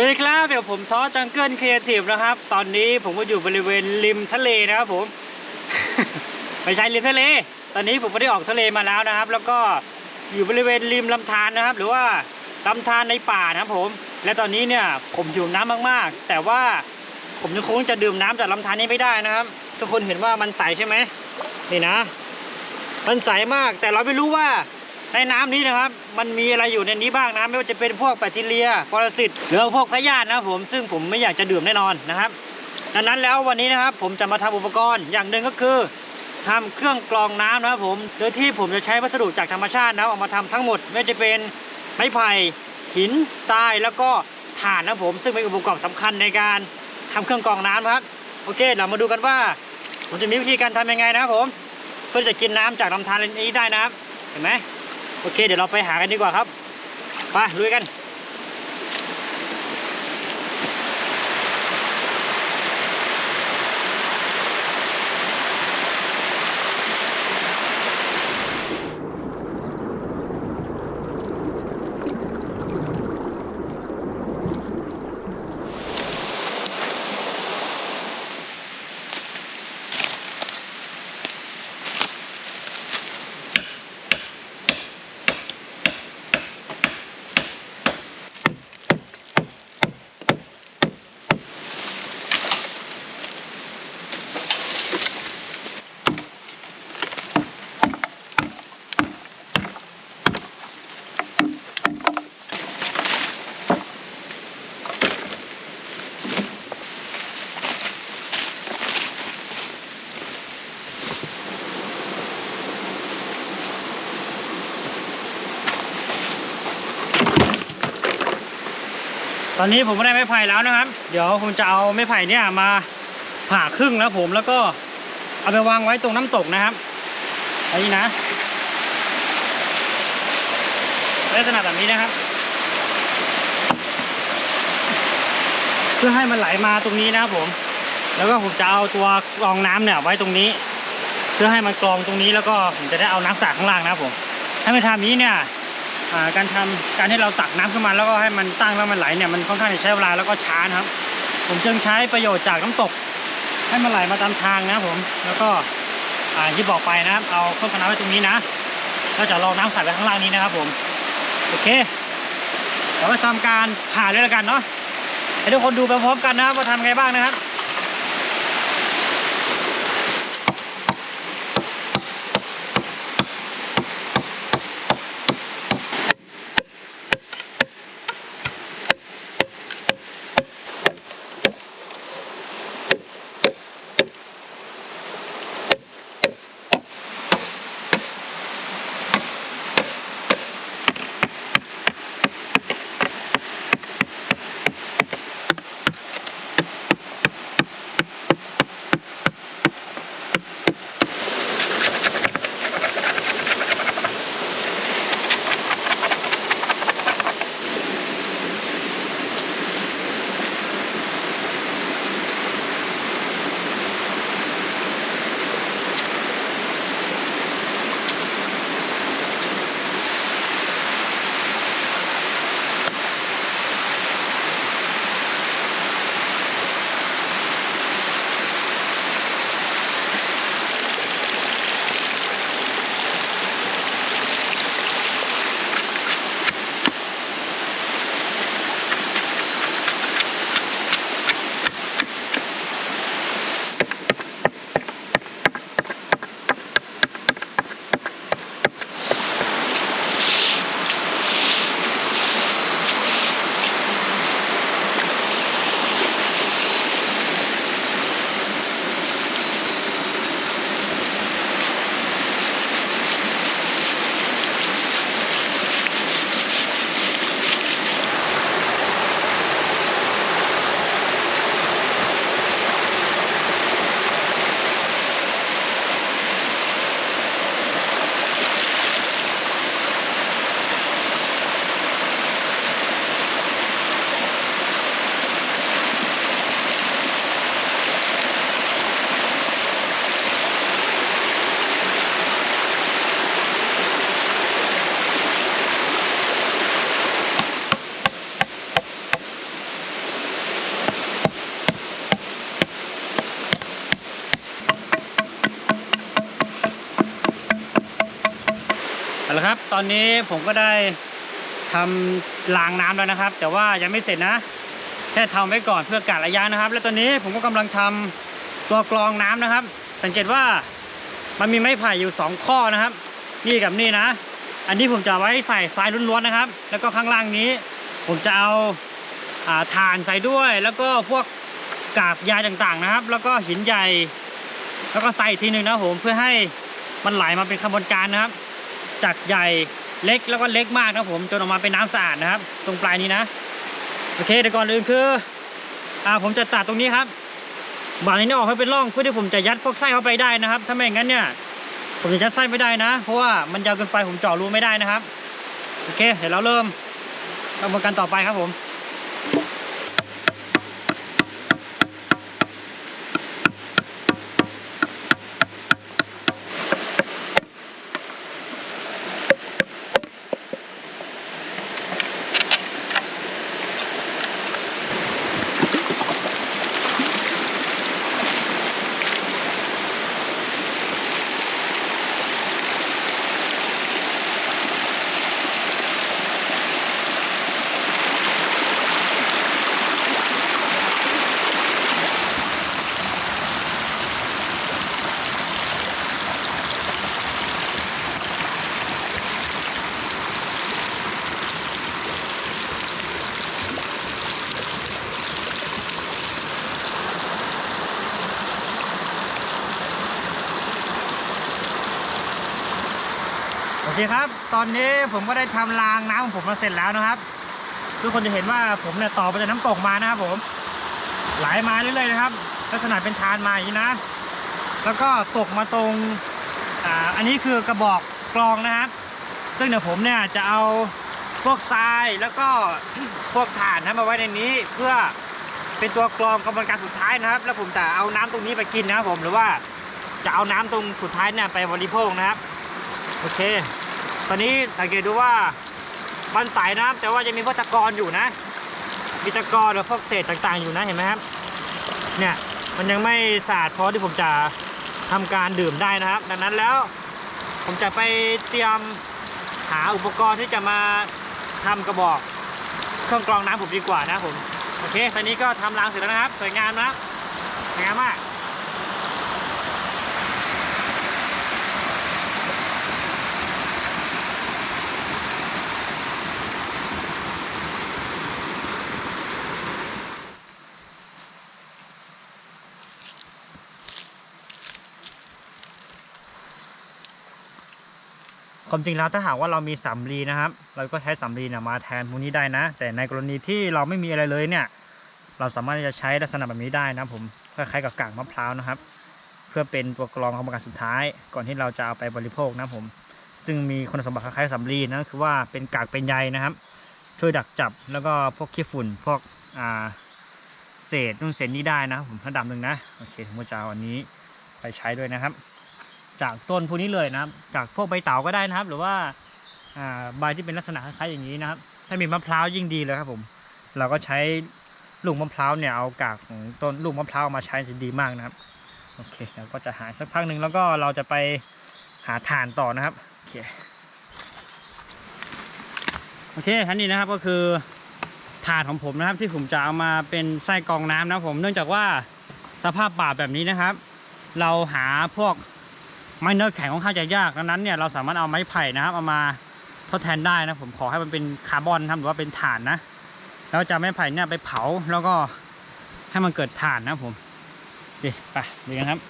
สวัสดีครับเดี๋ยวผมท้อจังเกิลครีเอทีฟนะครับ ตอนนี้ผมก็อยู่บริเวณริมทะเลนะครับผมไม่ใช่ริมทะเล ตอนนี้ผมก็ได้ออกทะเลมาแล้วนะครับ แล้วก็อยู่บริเวณริมลำธารนะครับ หรือว่าลำธารในป่านะครับผม และตอนนี้เนี่ยผมหิวน้ำมากๆ แต่ว่าผมยังคงจะดื่มน้ำจากลำธารนี้ไม่ได้นะครับ ทุกคนเห็นว่ามันใสใช่ไหมนี่นะ มันใสมากแต่เราไม่รู้ว่า ในน้ำนี้นะครับ มันมีอะไรอยู่ในนี้บ้างนะไม่ว่าจะเป็นพวกแบคทีเรียปรสิตหรือพวกพยาธินะผมซึ่งผมไม่อยากจะดื่มแน่นอนนะครับดังนั้นแล้ววันนี้นะครับ ผมจะมาทำอุปกรณ์อย่างหนึ่งก็คือทำเครื่องกรองน้ำนะครับผมโดยที่ผมจะใช้วัสดุจากธรรมชาตินะเอามาทำทั้งหมด ไม่ว่าจะเป็นไม้ไผ่หินทรายแล้วก็ถ่านนะผม ซึ่งเป็นอุปกรณ์สำคัญในการทำเครื่องกรองน้ำครับโอเคเรามาดูกันว่าผมจะมีวิธีการทำยังไงนะครับผมเพื่อจะกินน้ำจากลำธารนี้ได้นะครับเห็นไหม โอเค เดี๋ยวเราไปหากันดีกว่าครับไปลุยกัน ตอนนี้ผมก็ได้ไม้ไผ่แล้วนะครับ เดี๋ยวผมจะเอาไม้ไผ่เนี่ยมาผ่าครึ่งแล้วผมแล้วก็เอาไปวางไว้ตรงน้ำตกนะครับอันนี้นะลักษณะแบบนี้นะครับ เพื่อให้มันไหลมาตรงนี้นะครับผม แล้วก็ผมจะเอาตัวกรองน้ำเนี่ยไว้ตรงนี้ เพื่อให้มันกรองตรงนี้แล้วก็ผมจะได้เอาน้ำสาดข้างล่างนะครับผม ถ้าไม่ทำนี้เนี่ย การทำการที่เราตักน้ำขึ้นมาแล้วก็ให้มันตั้งแล้วมันไหลเนี่ยมันค่อนข้างจะใช้เวลาแล้วก็ช้านะครับ ผมจึงใช้ประโยชน์จากน้ำตก ให้มันไหลมาตามทางนะผมแล้วก็อ่าที่บอกไปนะครับ เอาเครื่องกรองน้ำไว้ตรงนี้นะแล้วจะรองน้ำใส่ไว้ข้างล่างนี้นะครับ ผมโอเคเราไปทำการผ่าเลยแล้วกันเนาะให้ทุกคนดูไปพร้อมกันนะครับว่าทำไงบ้างนะครับ อนนี้ผมก็ได้ทำรางน้ำแล้วนะครับ แต่ว่ายังไม่เสร็จนะ แค่ทำไว้ก่อนเพื่อกะระยะนะครับ และตอนนี้ผมก็กำลังทำตัวกรองน้ำนะครับ สังเกตว่ามันมีไม้ไผ่อยู่สองข้อนะครับ นี่กับนี่นะ อันนี้ผมจะไว้ใส่ทรายล้วนๆนะครับ แล้วก็ข้างล่างนี้ ผมจะเอาอ่าถ่านใส่ด้วย แล้วก็พวกกากยาต่างๆนะครับ แล้วก็หินใหญ่ แล้วก็ใส่อีกทีหนึ่งนะผมเพื่อให้มันไหลมาเป็นขบวนการนะครับ จากใหญ่เล็กแล้วก็เล็กมากนะครับผมจนออกมาเป็นน้ำสะอาดนะครับ ตรงปลายนี้นะ โอเคแต่ก่อนอื่นคืออ่าผมจะตัดตรงนี้ครับบานนี้ออกให้เป็นร่องเพื่อที่ผมจะยัดพวกไส้เข้าไปได้นะครับ ถ้าไม่อย่างนั้นเนี่ย ผมจะยัดไส้ไม่ได้นะ เพราะว่ามันยาวเกินไปผมเจาะรูไม่ได้นะครับ โอเค เดี๋ยวเราเริ่มกระบวนการต่อไปครับผม ตอนนี้ผมก็ได้ทำรางน้ำของผมมาเสร็จแล้วนะครับ ทุกคนจะเห็นว่าผมเนี่ยต่อไปจากน้ำตกมานะครับผมไหลมาเรื่อยๆนะครับ ลักษณะเป็นทานมาอย่างนี้นะ แล้วก็ตกมาตรงอ่าอันนี้คือกระบอกกรองนะครับ ซึ่งเดี๋ยวผมเนี่ยจะเอาพวกทรายแล้วก็พวกถ่านนะมาไว้ในนี้เพื่อเป็นตัวกรองกระบวนการสุดท้ายนะครับ แล้วผมจะเอาน้ำตรงนี้ไปกินนะครับผมหรือว่าจะเอาน้ำตรงสุดท้ายเนี่ยไปบริโภคนะครับ โอเค ตอนนี้สังเกตดูว่ามันสนะครับแต่ว่าจะมีพวกตะกอนอยู่นะ มีตะกอนหรือพวกเศษต่างๆอยู่นะเห็นไหมครับเนี่ยมันยังไม่สะอาดพอที่ผมจะทำการดื่มได้นะครับ ดังนั้นแล้วผมจะไปเตรียมหาอุปกรณ์ที่จะมาทำกระบอกเครื่องกรองน้ำผมดีกว่านะผมโอเคตอนนี้ก็ทำรางเสร็จแล้วนะครับ สวยงามนะสวยงามมาก ความจริงแล้วถ้าหากว่าเรามีสำลีนะครับ เราก็ใช้สำลีเนี่ยมาแทนพวกนี้ได้นะ แต่ในกรณีที่เราไม่มีอะไรเลยเนี่ย เราสามารถที่จะใช้ลักษณะแบบนี้ได้นะผมคล้ายๆกับกากมะพร้าวนะครับ เพื่อเป็นตัวกรองกรรมการสุดท้าย ก่อนที่เราจะเอาไปบริโภคนะผม ซึ่งมีคุณสมบัติคล้ายๆสำลีนะคือว่าเป็นกากเป็นใยนะครับ ช่วยดักจับแล้วก็พวกขี้ฝุ่นพวกอ่าเศษนู่นเศษนี้ได้นะผมระดับหนึ่งนะโอเคผมจะเอาอันนี้ไปใช้ด้วยนะครับ จากต้นพวกนี้เลยนะครับ จากพวกใบเต๋าก็ได้นะครับ หรือว่าอ่าใบที่เป็นลักษณะคล้ายๆอย่างนี้นะครับ ถ้ามีมะพร้าวยิ่งดีเลยครับผม เราก็ใช้ลูกมะพร้าวเนี่ยเอากากของต้นลูกมะพร้าวมาใช้จะดีมากนะครับ โอเคเราก็จะหาสักพักหนึ่งแล้วก็เราจะไปหาถ่านต่อนะครับ โอเค โอเคท่านนี้นะครับก็คือถ่านของผมนะครับที่ผมจะเอามาเป็นไส้กองน้ำนะครับผมเนื่องจากว่าสภาพป่าแบบนี้นะครับ เราหาพวก ไม้เนื้อแข็งค่อนข้างจะยากดังนั้นเนี่ยเราสามารถเอาไม้ไผ่นะครับเอามาทดแทนได้นะผมขอให้มันเป็นคาร์บอนนะครับหรือว่าเป็นถ่านนะแล้วจะไม้ไผ่เนี่ยไปเผาแล้วก็ให้มันเกิดถ่านนะผมดีไปดูกันครับ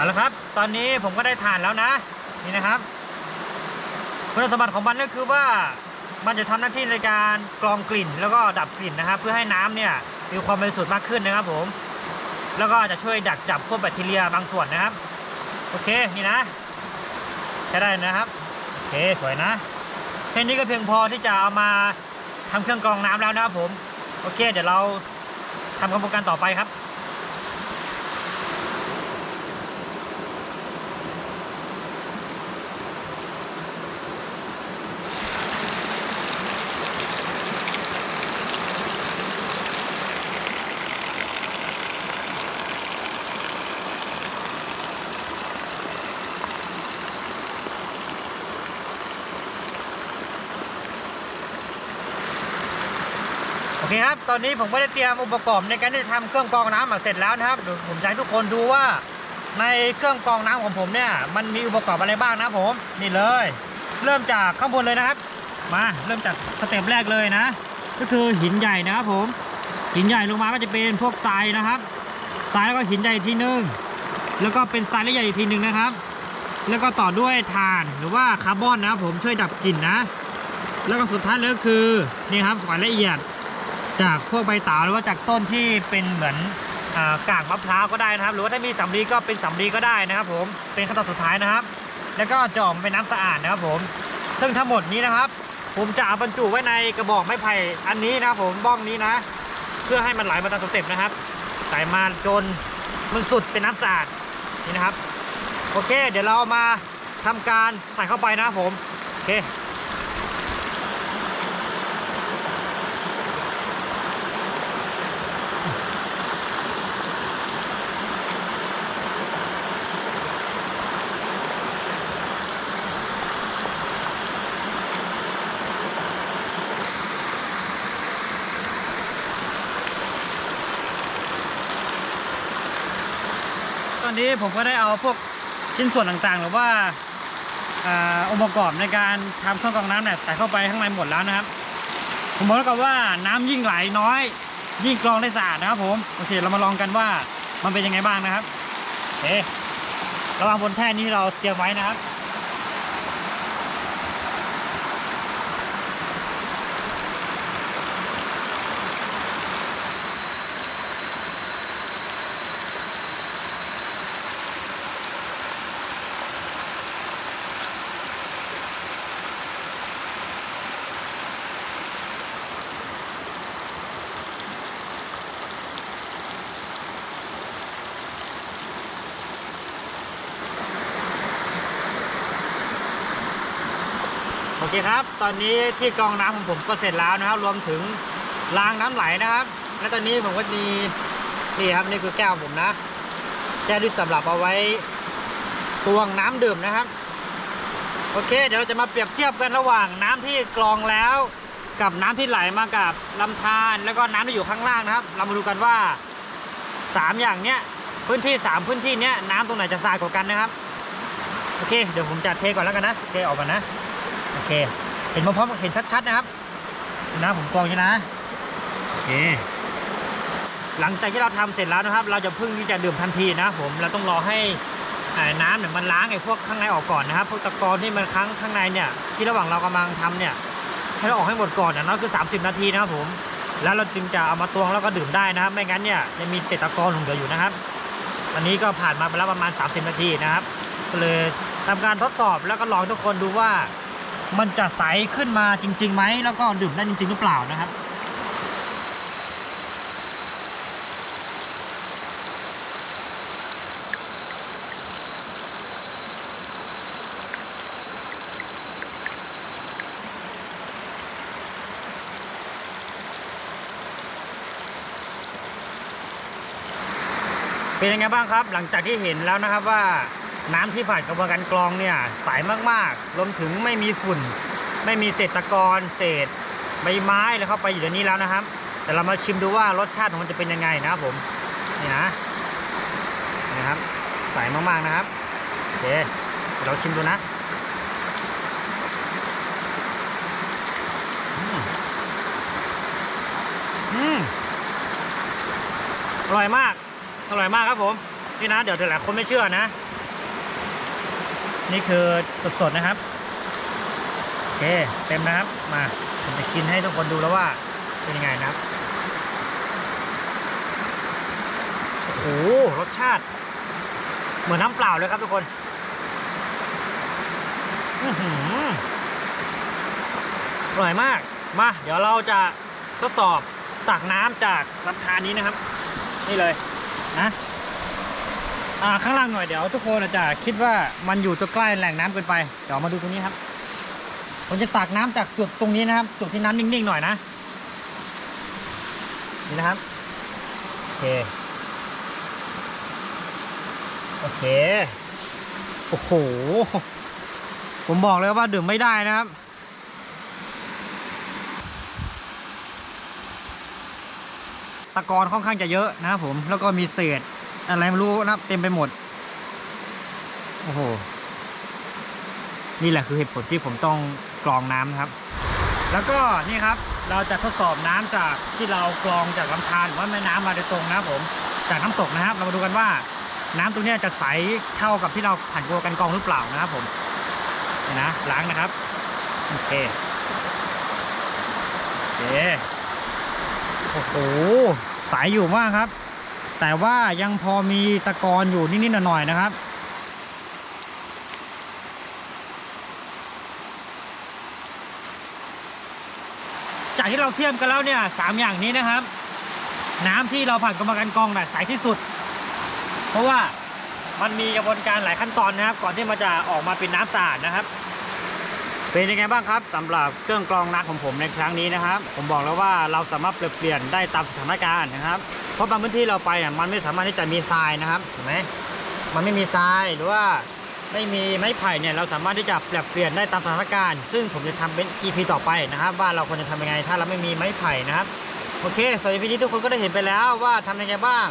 เอาละครับ ตอนนี้ผมก็ได้ทานแล้วนะ นี่นะครับ คุณสมบัติของมันก็คือว่ามันจะทำหน้าที่ในการกรองกลิ่นแล้วก็ดับกลิ่นนะครับ เพื่อให้น้ำเนี่ยมีความบริสุทธิ์มากขึ้นนะครับผม แล้วก็จะช่วยดักจับพวกแบคทีเรียบางส่วนนะครับ โอเคนี่นะใช้ได้นะครับโอเคสวยนะแค่นี้ก็เพียงพอที่จะเอามาทำเครื่องกรองน้ำแล้วนะครับผม โอเค เดี๋ยวเราทำกระบวนการต่อไปครับ ตอนนี้ผมก็ได้เตรียมอุปกรณ์ในการที่จะทำเครื่องกรองน้ำมาเสร็จแล้วนะครับเดี๋ยวผมจะให้ทุกคนดูว่า ในเครื่องกรองน้ำของผมเนี่ยมันมีอุปกรณ์อะไรบ้างนะผมนี่เลย เริ่มจากข้างบนเลยนะครับ มาเริ่มจากสเต็ปแรกเลยนะ ก็คือหินใหญ่นะครับผมหินใหญ่ลงมาก็จะเป็นพวกทรายนะครับทรายแล้วก็หินใหญ่ทีหนึงแล้วก็เป็นทรายละเอียดอีกทีหนึ่งนะครับ แล้วก็ต่อด้วยถ่านหรือว่าคาร์บอนนะครับผมช่วยดับกลิ่นนะ แล้วก็สุดท้ายเลยก็คือนี่ครับสายละเอียด จากพวกใบตาหรือว่าจากต้นที่เป็นเหมือนกากมะพร้าวก็ได้นะครับ หรือว่าถ้ามีสำลีก็เป็นสำลีก็ได้นะครับ ผมเป็นขั้นตอนสุดท้ายนะครับ แล้วก็จะอมเป็นน้ำสะอาดนะครับ ผม ซึ่งทั้งหมดนี้นะครับ ผมจะเอาบรรจุไว้ในกระบอกไม้ไผ่อันนี้นะครับ ผมบ้องนี้นะ เพื่อให้มันไหลมาตามสเต็ปนะครับไหลมาจนมันสุดเป็นน้ำสะอาดนี่นะครับ โอเค เดี๋ยวเรามาทำการใส่เข้าไปนะครับผมโอเค อนนี้ผมก็ได้เอาพวกชิ้นส่วนต่างๆ หรือว่าอ่าองค์ประกอบในการทำเครื่องกรองน้ำเนี่ยใส่เข้าไปข้างในหมดแล้วนะครับ ผมบอกแล้วกันว่าน้ำยิ่งไหลน้อย ยิ่งกรองได้สะอาดนะครับผมโอเคเรามาลองกันว่ามันเป็นยังไงบ้างนะครับโอเคระวางบนแท่นนี้เราเตรียมไว้นะครับ เคครับ ตอนนี้ที่กรองน้ำของผมก็เสร็จแล้วนะครับ รวมถึงรางน้ำไหลนะครับ และตอนนี้ผมก็มีนี่ครับนี่คือแก้วผมนะแก้วที่สำหรับเอาไว้ตวงน้ำดื่มนะครับ โอเค เดี๋ยวเราจะมาเปรียบเทียบกันระหว่างน้ำที่กรองแล้ว กับน้ำที่ไหลมากับลำธารแล้วก็น้ำที่อยู่ข้างล่างนะครับ เรามาดูกันว่าสามอย่างเนี้ยพื้นที่สามพื้นที่เนี้ยน้ำตรงไหนจะสะอาดกว่ากันนะครับโอเค เดี๋ยวผมจะเทก่อนแล้วกันนะเทออกก่อนนะ เคเห็นพร้อมๆเห็นชัดๆนะครับนะผมกรองอยู่นะโอเคหลังจากที่เราทำเสร็จแล้วนะครับ เราจะพึ่งที่จะดื่มทันทีนะผมเราต้องรอให้น้ำเนี่ยมันล้างไอ้พวกข้างในออกก่อนนะครับพวกตะกอนที่มันค้างข้างในเนี่ยที่ระหว่างเรากำลังทำเนี่ยให้เราออกให้หมดก่อนอย่างน้อยคือ 30 นาทีนะครับผมแล้วเราจึงจะเอามาตวงแล้วก็ดื่มได้นะครับ ไม่งั้นเนี่ยยังมีเศษตะกอนหลงเหลืออยู่นะครับตอนนี้ก็ผ่านมาไปแล้วประมาณ 30 นาทีนะครับก็เลยทำการทดสอบแล้วก็ลองทุกคนดูว่า มันจะใสขึ้นมาจริงๆไหมแล้วก็ดื่มได้จริง ๆ หรือเปล่านะครับเป็นยังไงบ้างครับ หลังจากที่เห็นแล้วนะครับว่า น้ำที่ผ่านกระบวนการกรองเนี่ยใสมากๆ รวมถึงไม่มีฝุ่น ไม่มีเศษตะกอนเศษใบไม้แล้วเข้าไปอยู่ในนี้แล้วนะครับ แต่เรามาชิมดูว่ารสชาติของมันจะเป็นยังไงนะครับผมนี่นะนะครับใสมากๆนะครับโอเคเดี๋ยวเราชิมดูนะอร่อยมาก อร่อยมากครับผม นี่นะ เดี๋ยวหลายคนไม่เชื่อนะ นี่คือสดๆนะครับ โอเค เต็มนะครับ มาผมจะกินให้ทุกคนดูแล้วว่าเป็นยังไงนะครับ โอ้โห รสชาติ เหมือนน้ำเปล่าเลยครับทุกคนอือหืออร่อยมาก มา เดี๋ยวเราจะทดสอบตักน้ำจากลำธารนี้นะครับ นี่เลยนะ อ่าข้างล่างหน่อยเดี๋ยวทุกคนอาจจะคิดว่ามันอยู่ตัวใกล้แหล่งน้ำเกินไปเดี๋ยวมาดูตรงนี้ครับผมจะตักน้ำจากจุดตรงนี้นะครับ จุดที่น้ำนิ่งๆหน่อยนะนี่นะครับโอเคโอเคโอ้โหผมบอกเลยว่าดื่มไม่ได้นะครับตะกอนค่อนข้างจะเยอะนะครับผมแล้วก็มีเศษ อะไรไม่รู้นะครับเต็มไปหมด โอ้โห นี่แหละคือเหตุผลที่ผมต้องกรองน้ำนะครับ แล้วก็นี่ครับเราจะทดสอบน้ำจากที่เรากรองจากลำธารหรือว่าแม่น้ำมาโดยตรงนะครับผมจากน้ำตกนะครับ เรามาดูกันว่า น้ำตรงนี้จะใสเท่ากับที่เราผ่านกระบวนการกรองหรือเปล่านะครับผมนี่นะล้างนะครับโอเคโอเคโอ้โหใสอยู่มากครับ แต่ว่ายังพอมีตะกอนอยู่นิดๆหน่อยๆนะครับจากที่เราเทียบกันแล้วเนี่ยสามอย่างนี้นะครับ น้ำที่เราผ่านกรรมการกรองน่ะใสที่สุด เพราะว่ามันมีกระบวนการหลายขั้นตอนนะครับ ก่อนที่มันจะออกมาเป็นน้ำสะอาดนะครับ เป็นยังไงบ้างครับสำหรับเครื่องกรองน้ำของผมในครั้งนี้นะครับ ผมบอกแล้วว่าเราสามารถเปลี่ยนได้ตามสถานการณ์นะครับ ราะบางพื้นที่เราไปอะมันไม่สามารถที่จะมีทรายนะครับเห็นไหมมันไม่มีทรายหรือว่าไม่มีไม้ไผ่เนี่ยเราสามารถที่จะปรับเปลี่ยนได้ตามสถานการณ์ ซึ่งผมจะทำเป็น EP ต่อไปนะครับ ว่าเราควรจะทำยังไงถ้าเราไม่มีไม้ไผ่นะครับโอเคสำหรับ EP นี้ทุกคนก็ได้เห็นไปแล้วว่าทำยังไงบ้าง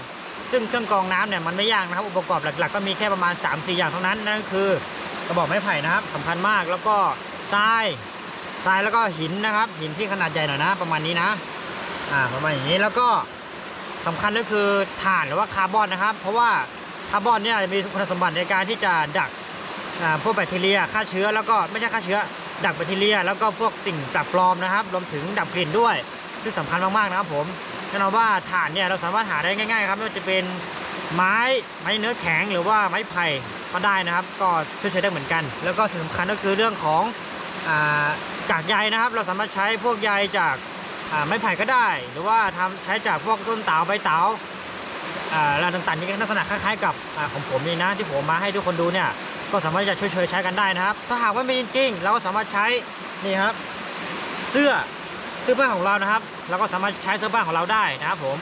ซึ่งเครื่องกรองน้ำเนี่ยมันไม่ยากนะครับ อุปกรณ์หลักๆ ก็มีแค่ประมาณ 3-4 อย่างเท่านั้นนั่นก็คือกระบอกไม้ไผ่นะครับสำคัญมากแล้วก็ทรายทรายแล้วก็หินนะครับ หินที่ขนาดใหญ่หน่อยนะ ประมาณนี้นะอ่าประมาณอย่างนี้แล้วก็ สำคัญก็คือถ่านหรือว่าคาร์บอนนะครับ เพราะว่าคาร์บอนเนี่ยมีคุณสมบัติในการที่จะดักพวกแบคทีเรียฆ่าเชื้อแล้วก็ไม่ใช่ฆ่าเชื้อ ดักแบคทีเรีย แล้วก็พวกสิ่งแปลกปลอมนะครับรวมถึงดับกลิ่นด้วยซึ่งสำคัญมากๆนะครับผมแน่นอนว่าถ่านเนี่ยเราสามารถหาได้ง่าย ๆ ครับไม่ว่าจะเป็นไม้ไม้เนื้อแข็งหรือว่าไม้ไผ่ก็ได้นะครับ ก็ช่วยใช้ได้เหมือนกัน แล้วก็สิ่งสำคัญก็คือเรื่องของอ่ากากใยนะครับ เราสามารถใช้พวกใยจาก ไม้ไผ่ก็ได้ หรือว่าทำใช้จากพวกต้นเตาใบเตาอ่าอะไรต่างๆที่ลักษณะคล้ายๆกับอของผมนี่นะที่ผมมาให้ทุกคนดูเนี่ยก็สามารถจะช่วยๆใช้กันได้นะครับ ถ้าหากว่าไม่จริงๆเราก็สามารถใช้นี่ครับ เสื้อเสื้อผ้าของเรานะครับเราก็สามารถใช้เสื้อผ้าของเราได้นะครับผม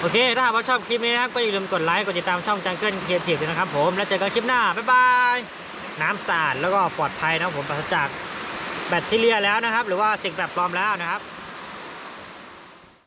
โอเค ถ้าหากว่าชอบคลิปนี้นะครับก็อย่าลืมกดไลค์ กดติดตามช่องจังเกิลเคียร์ทีด้วยนะครับผม แล้วเจอกันคลิปหน้า บ๊ายบาย น้ำสะอาดแล้วก็ปลอดภัยนะครับผมปราศจากแบคทีเรียแล้วนะครับ หรือว่าสิ่งแปลกปลอมแล้วนะครับ